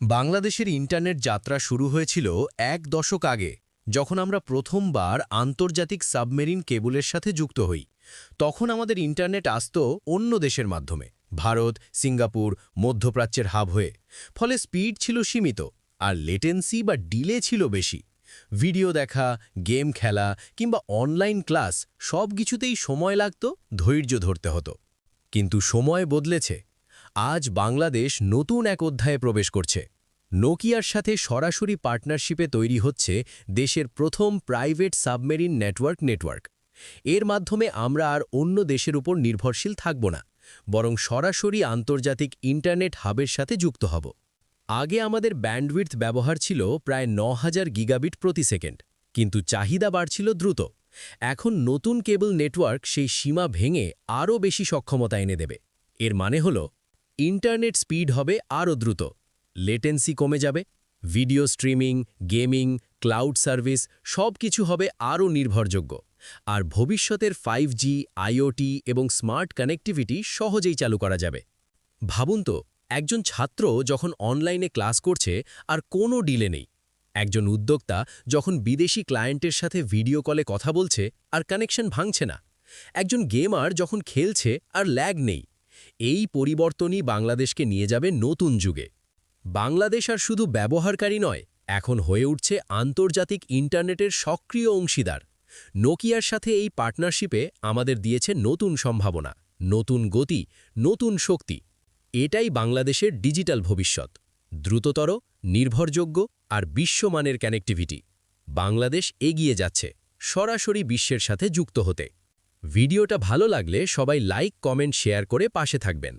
বাংলাদেশের ইন্টারনেট যাত্রা শুরু হয়েছিল এক দশক আগে, যখন আমরা প্রথমবার আন্তর্জাতিক সাবমেরিন কেবলের সাথে যুক্ত হই। তখন আমাদের ইন্টারনেট আসত অন্য দেশের মাধ্যমে, ভারত, সিঙ্গাপুর, মধ্যপ্রাচ্যের হাব হয়ে। ফলে স্পিড ছিল সীমিত, আর লেটেন্সি বা ডিলে ছিল বেশি। ভিডিও দেখা, গেম খেলা কিংবা অনলাইন ক্লাস সব কিছুতেই সময় লাগত, ধৈর্য ধরতে হতো। কিন্তু সময় বদলেছে আজ বাংলাদেশ নতুন এক অধ্যায়ে প্রবেশ করছে। নোকিয়ার সাথে সরাসরি পার্টনারশিপে তৈরি হচ্ছে দেশের প্রথম প্রাইভেট সাবমেরিন নেটওয়ার্ক নেটওয়ার্ক। এর মাধ্যমে আমরা আর অন্য দেশের উপর নির্ভরশীল থাকব না, বরং সরাসরি আন্তর্জাতিক ইন্টারনেট হাবের সাথে যুক্ত হব। আগে আমাদের ব্যান্ডউইথ ব্যবহার ছিল প্রায় ন হাজার গিগাবিট প্রতি সেকেন্ড, কিন্তু চাহিদা বাড়ছিল দ্রুত। এখন নতুন কেবল নেটওয়ার্ক সেই সীমা ভেঙে আরও বেশি সক্ষমতা এনে দেবে। এর মানে হল ইন্টারনেট স্পিড হবে আরও দ্রুত। লেটেন্সি কমে যাবে video streaming gaming cloud service সব কিছু হবে আরও নির্ভরযোগ্য। আর ভবিষ্যতের ফাইভ জি আইওটি এবং স্মার্ট কানেক্টিভিটি সহজেই চালু করা যাবে। ভাবুন তো, একজন ছাত্র যখন অনলাইনে ক্লাস করছে আর কোনো ডিলে নেই। একজন উদ্যোক্তা যখন বিদেশি ক্লায়েন্টের সাথে ভিডিও কলে কথা বলছে আর কানেকশন ভাঙছে না। একজন গেমার যখন খেলছে আর ল্যাগ নেই। এই পরিবর্তনই বাংলাদেশকে নিয়ে যাবে নতুন যুগে। বাংলাদেশ আর শুধু ব্যবহারকারী নয়, এখন হয়ে উঠছে আন্তর্জাতিক ইন্টারনেটের সক্রিয় অংশীদার। নোকিয়ার সাথে এই পার্টনারশিপে আমাদের দিয়েছে নতুন সম্ভাবনা, নতুন গতি, নতুন শক্তি। এটাই বাংলাদেশের ডিজিটাল ভবিষ্যৎ, দ্রুততর, নির্ভরযোগ্য আর বিশ্বমানের কানেক্টিভিটি বাংলাদেশ এগিয়ে যাচ্ছে, সরাসরি বিশ্বের সাথে যুক্ত হতে। ভিডিওটা ভালো লাগলে সবাই লাইক কমেন্ট শেয়ার করে পাশে থাকবেন।